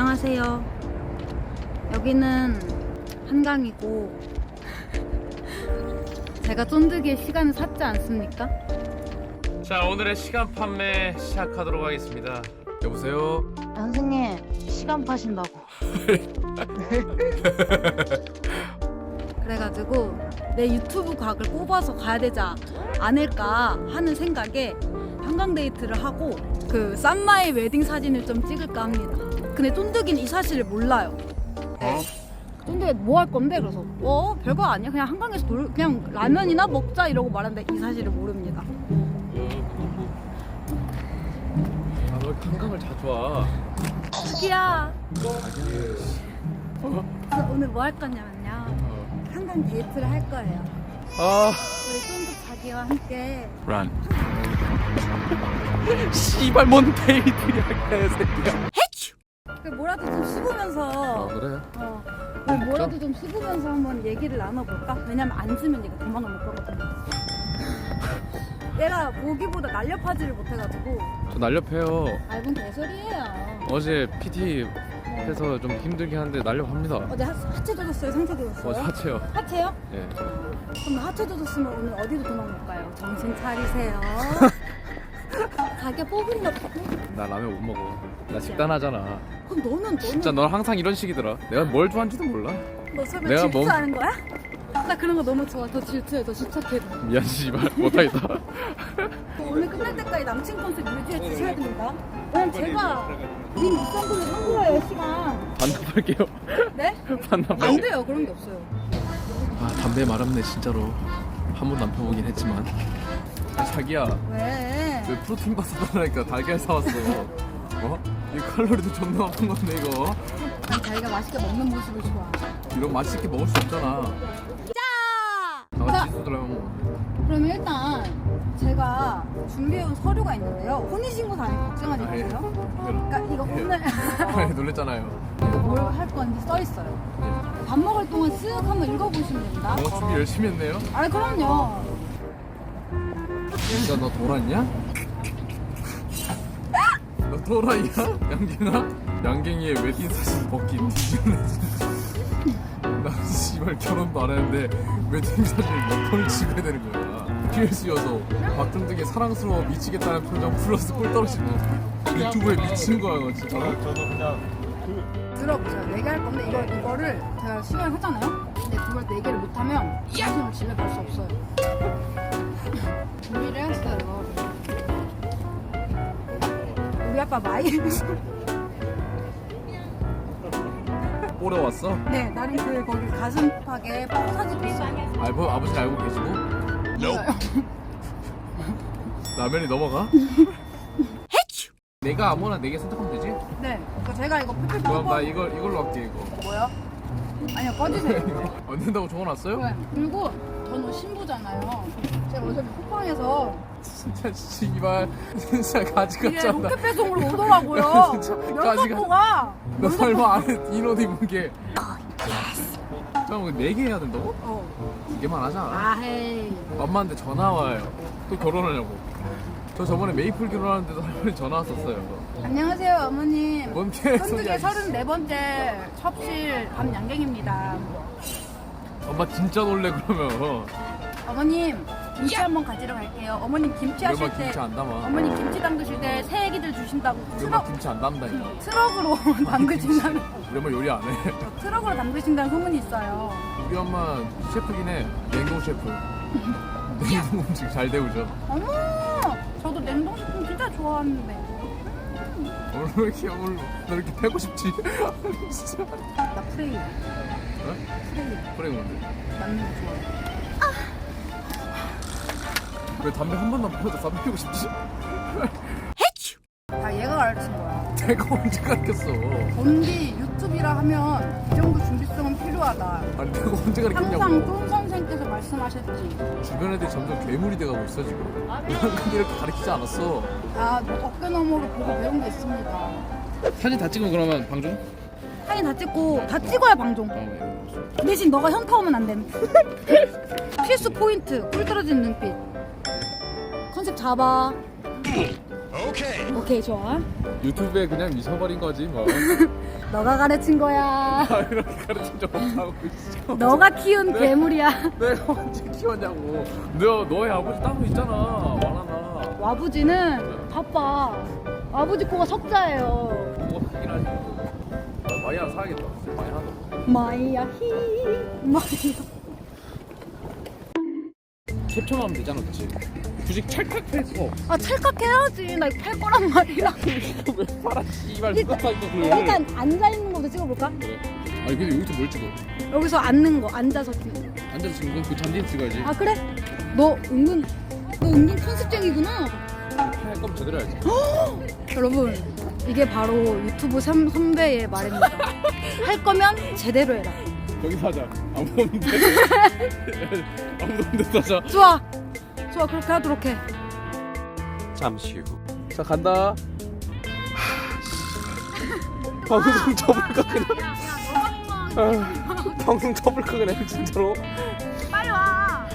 안녕하세요. 여기는 한강이고 제가 쫀득이의 시간을 샀지 않습니까? 자 오늘의 시간 판매 시작하도록 하겠습니다. 여보세요. 선생님 시간 파신다고. 그래가지고 내 유튜브 각을 뽑아서 가야 되지 않을까 하는 생각에 한강 데이트를 하고 그 쌈마의 웨딩 사진을 좀 찍을까 합니다. 근데 쫀득이는 이 사실을 몰라요. 어? 근데 뭐할 건데? 그래서 어 별거 아니야 그냥 한강에서 놀 그냥 라면이나 먹자 이러고 말하는데 이 사실을 모릅니다. 아너 한강을 자주 와. 자기야. 그래서 오늘 뭐 할 거냐면요. 어. 한강 데이트를 할 거예요. 아. 우리 쫀득 자기와 함께 란. 씨발 뭔 데이트야 개새끼야. 그 뭐라도 좀 씹으면서 그래? 어, 그 뭐라도 좀 씹으면서 한번 얘기를 나눠볼까? 왜냐면 앉으면 얘가 도망을 못 가거든. 얘가 보기보다 날렵하지를 못해가지고 저 날렵해요. 알건 개소리예요. 어제 PT 해서 좀 힘들긴 한데 날렵합니다. 어제 하, 하체 젖었어요? 상체 젖었어요? 어제 하체요. 하체요? 예. 그럼 하체 젖었으면 오늘 어디로 도망 못 가요? 정신 차리세요. 뽑은 거나 라면 못 먹어. 나 식단하잖아. 그럼 너는 너는 진짜 넌 항상 이런 식이더라. 내가 뭘 좋아하는지도 몰라. 너 설마 내가 뭐- 질투하는 거야? 나 그런 거 너무 좋아. 더 질투해, 더 집착해. 미안 씨발 못하겠다. 오늘 끝날 때까지 남친 컨셉 유지해 주셔야 됩니다. 왜냐면 제가 님 입장권을 산 거예요, 시간. 반납할게요. 네? 안 반납할게요. 돼요, 그런 게 없어요. 아 담배 마렵네 진짜로. 한 번도 안 펴보긴 했지만. 아, 자기야 왜? 왜 프로틴 바 사달라니까 달걀 사왔어. 어? 이 칼로리도 존나 높은 건데 이거. 난 자기가 맛있게 먹는 모습을 좋아. 이런 맛있게 먹을 수 없잖아. 자! 다 자, 같이 소들라면 그러면 일단 제가 준비해온 서류가 있는데요. 혼인신고 다니고 걱정하지 아, 예. 마세요. 그러니까 이거 오늘 뭐. 놀랬잖아요. 이거 뭘 할 건지 써 있어요. 예. 밥 먹을 동안 쓱 한번 읽어보시면 됩니다. 너 준비 열심히 했네요. 아, 그럼요. 진짜 너 돌았냐? 너 돌아이야? 양갱아? 양갱이의 웨딩 사진 벗기 뒤질래 진짜 나 씨발 결혼도 안 했는데 웨딩 사진을 몇 번을 찍어야 되는 거야 PS여서 박정득의 사랑스러워 미치겠다는 표정 플러스 꿀 떨어지고 유튜브에 미치는 거야 너 진짜로? 들어보세요. 네개할 건데 이거 이거를 제가 시간을 하잖아요. 근데 그걸 네 개를 못하면 집에 갈수 없어요. 준비를 했어요. 우리 아빠 마이. 오래 왔어? 네, 나름 그 거기 가슴팍에 포 사진도 있어요. 알고, 아버지 알고 계시고? 라면이 넘어가? 내가 아무나 네 개 선택하면 되지? 네, 그러니까 제가 이거 그럼 나 이걸 이걸로 할게 이거 뭐요? 아니요, 꺼지세요. 안 된다고 적어놨어요? 네. 그리고 저는 신부잖아요. 제가 어차피 쿠팡에서 진짜 씨발 진짜 가지 이게 같잖아 로켓 배송으로 오더라고요. 진짜 가지가- 연속보가. 너 설마 안에 흰옷 입은 게 그럼 4개 해야 된다고? 어. 두 개만 하자 아, 헤이. 엄마한테 전화 와요 또 결혼하냐고 저 저번에 메이플 결혼하는데도 할머니 전화 왔었어요 안녕하세요, 어머님. 뭔 개소리야 쫀득이 34번째 첩실 밤양갱입니다. 엄마 진짜 놀래 그러면 어머님, 김치 한번 가지러 갈게요. 어머님 김치 우리 하실 엄마 때, 김치 안 담아 어머님 김치 담그실 때 새 애기들 주신다고 우리 엄마 트럭, 김치 안 담다니까 트럭으로 담그신다는, 우리 엄마 요리 안해 트럭으로 담그신다는 소문이 있어요. 우리 엄마 셰프긴 해 냉동 셰프 냉동 음식 잘 데우죠 어머, 저도 냉동식품 진짜 좋아하는데. 오늘 왜 이렇게 오늘 너 이렇게 패고 싶지? 진짜 나 프레이, 어? 프레이. 그래 뭔데? 맞는 거 좋아해. 왜 담배 한 번도 안 피워도 담배 피우고 싶지? 다 얘가 가르친 거야. 내가 언제 가르쳤어 본디 유튜브라 하면 이 정도 준비성은 필요하다. 아니 내가 언제 항상 가르쳤냐고 tôn 선생께서 말씀하셨지. 주변 애들이 점점 괴물이 돼가고 있어 지금 난 근데 이렇게 가르치지 않았어 아, 뭐 어깨 너머로 보고 배운 게 있습니다. 사진 다 찍으면 그러면 방송? 사진 다 찍고 다 찍어야 방송. 어, 대신 너가 현타 오면 안 됨. 필수 포인트 꿀 떨어지는 눈빛. 컨셉 잡아. 오케이 좋아. 유튜브에 그냥 미쳐버린 거지 뭐. 너가 가르친 거야. 아 이렇게 가르친 적 없다고. 너가 키운 네. 괴물이야. 내가 언제 키웠냐고. 너 너의 아버지 따로 있잖아. 말하나. 와부지는 바빠. 아버지 코가 석자예요. 뭐 하긴 하지. 나 많이 하나 사야겠다. 많이 하나. 마이야 히 마이야. 캡처하면 되잖아, 그치? 굳이 찰칵할 수가 없어. 아 찰칵해야지. 나 이거 팔 거란 말이야. 왜 팔아 씨발 일단- 누가 그걸? 일단 앉아 있는 거부터 찍어볼까? 그래. 아니 근데 여기서 뭘 찍어? 여기서 앉는 거 앉아서 찍는 거. 앉아서 지금 건그 잔디에 찍어야지. 아 그래? 너 은근 너 은근 컨셉쟁이구나. 할 거면 제대로 해야지. 여러분 이게 바로 유튜브 선, 선배의 말입니다. 할 거면 제대로 해라. 여기서 하자. 아무도 없는데. 아무도 없는데 하자. 좋아. 좋아 그렇게 하도록 해. 잠시 후. 자 간다. 방송 접을까 그냥. 아, 방송 접을까 그냥 진짜로. 빨리 와.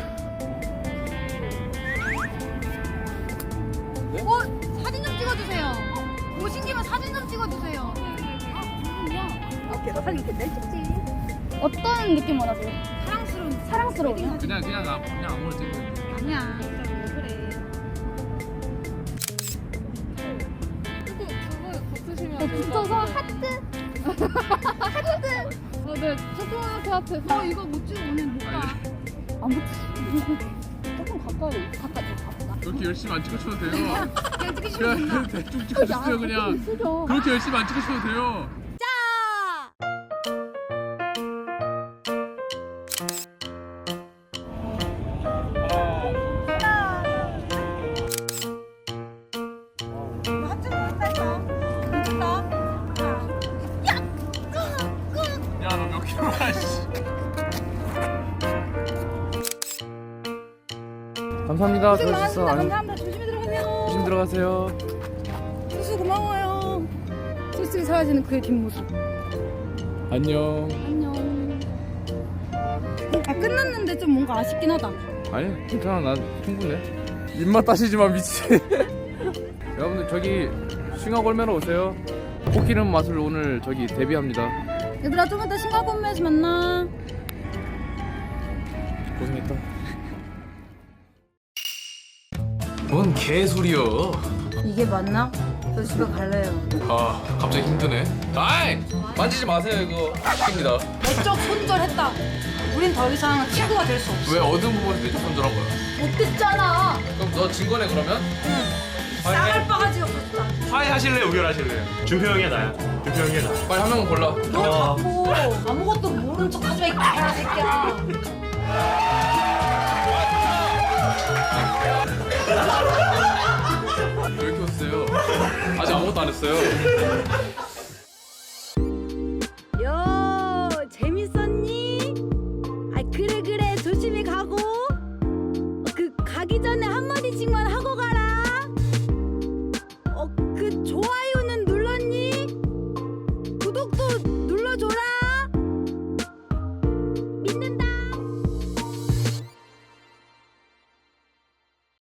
네? 어 사진 좀 찍어주세요. 오신 김에 사진 좀 찍어주세요. 오케이 너 사진 이렇게 찍지. 어떤 느낌 원하세요? 사랑스러운 사랑스러운. 그냥 그냥 아, 그냥 아무나 찍어. 아니야. 붙어서 하트. 하트. 어, 네. 초등학교 앞에서 어, 이거 못 찍어 오늘 못 가. 안 붙어. 조금 가까이. 가까이 좀 가볼까? 그렇게 열심히 안 찍으셔도 돼요. 그냥 싫으니까. 그냥 대충 찍어주세요 그냥. 쓰죠. 그렇게 열심히 안 찍으셔도 돼요. 감사합니다. 고생. 많으십니다. 안- 감사합니다. 조심히 들어가세요. 조심 들어가세요. 수수 고마워요. 쓸쓸히 사라지는 그의 뒷모습. 안녕. 안녕. 아 끝났는데 좀 뭔가 아쉽긴 하다. 아니 괜찮아 난 충분해. 입맛 따시지 마 미친. 여러분들 저기 싱어 골매로 오세요. 코끼는 맛을 오늘 저기 데뷔합니다. 얘들아 좀 이따 싱가포르에서 만나. 고생했다. 뭔 개소리여? 이게 맞나? 저 집에 갈래요. 아 갑자기 힘드네. 아이 만지지 마세요 이거 입니다. 내적 손절했다. 우린 더 이상 친구가 될 수 없어. 왜 어느 부분에서 내적 손절한 거야? 못됐잖아. 그럼 너 증거네 그러면? 싸갈 바가지 없었다. 화해하실래요? 우결하실래요? 준표 형이 나야. 준표 형이 나. 빨리 한 명은 골라. 너 자꾸 아무것도 모르는 척 하지 마, 이 가야 새끼야. 왜 이렇게 웃으세요? 아직 아무것도 안 했어요. 요, 재밌었니? 아, 그래, 그래. 조심히 가고. 그, 가기 전에 한마디씩만 하고 가라. 어,